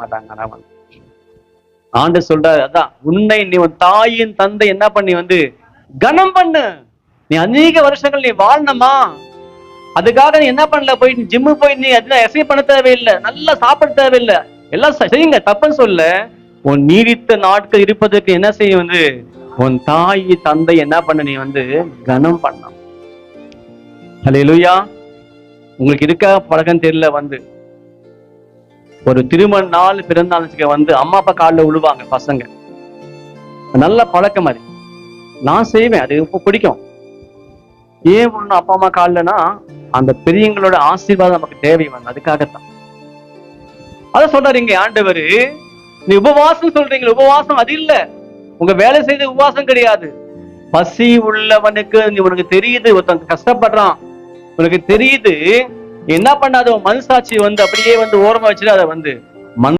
மாட்டாங்க ஆனா வந்து ஆண்டு சொல்றாரு அதான் உன்னை நீ உன் தாயின் தந்தை என்ன பண்ணி வந்து கனம் பண்ணு. நீ அநேக வருஷங்கள் நீ வாழணுமா? அதுக்காக நீ என்ன பண்ணல? போய் ஜிம்மு போய் நீ அதெல்லாம் எசை பண்ண தேவையில்லை. நல்லா சாப்பிட தேவையில்லை. எல்லாம் செய்யுங்க தப்புன்னு சொல்ல உன் நீடித்த நாட்கள் இருப்பதற்கு என்ன செய்ய வந்து உன் தாய் தந்தை என்ன பண்ண நீ வந்து கனம் பண்ண ஹலோ லூயா உங்களுக்கு இருக்கா பழக்கம் தெரியல வந்து. ஒரு திருமண நாள் பிறந்த நாள் வந்து அம்மா அப்பா காலில் விழுவாங்க பசங்க. நல்ல பழக்கம் அது. நான் செய்வேன் அது இப்போ பிடிக்கும். ஏன் ஒண்ணு அப்பா அம்மா காலில்னா அந்த பெரியவங்களோட ஆசீர்வாதம் நமக்கு தேவை வந்து அதுக்காகத்தான். அத சொல்றாரு இங்க ஆண்டவர். நீ உபவாசம் சொல்றீங்க உபவாசம் அது இல்ல. உங்க வேலை செய்த உபவாசம் கிடையாது. பசி உள்ளவனுக்கு நீ உனக்கு தெரியுது ஒருத்தன் கஷ்டப்படுறான். உனக்கு தெரியுது என்ன பண்ணாத? மனசாட்சி வந்து அப்படியே வந்து ஓரமா வச்சுட்டு அதை வந்து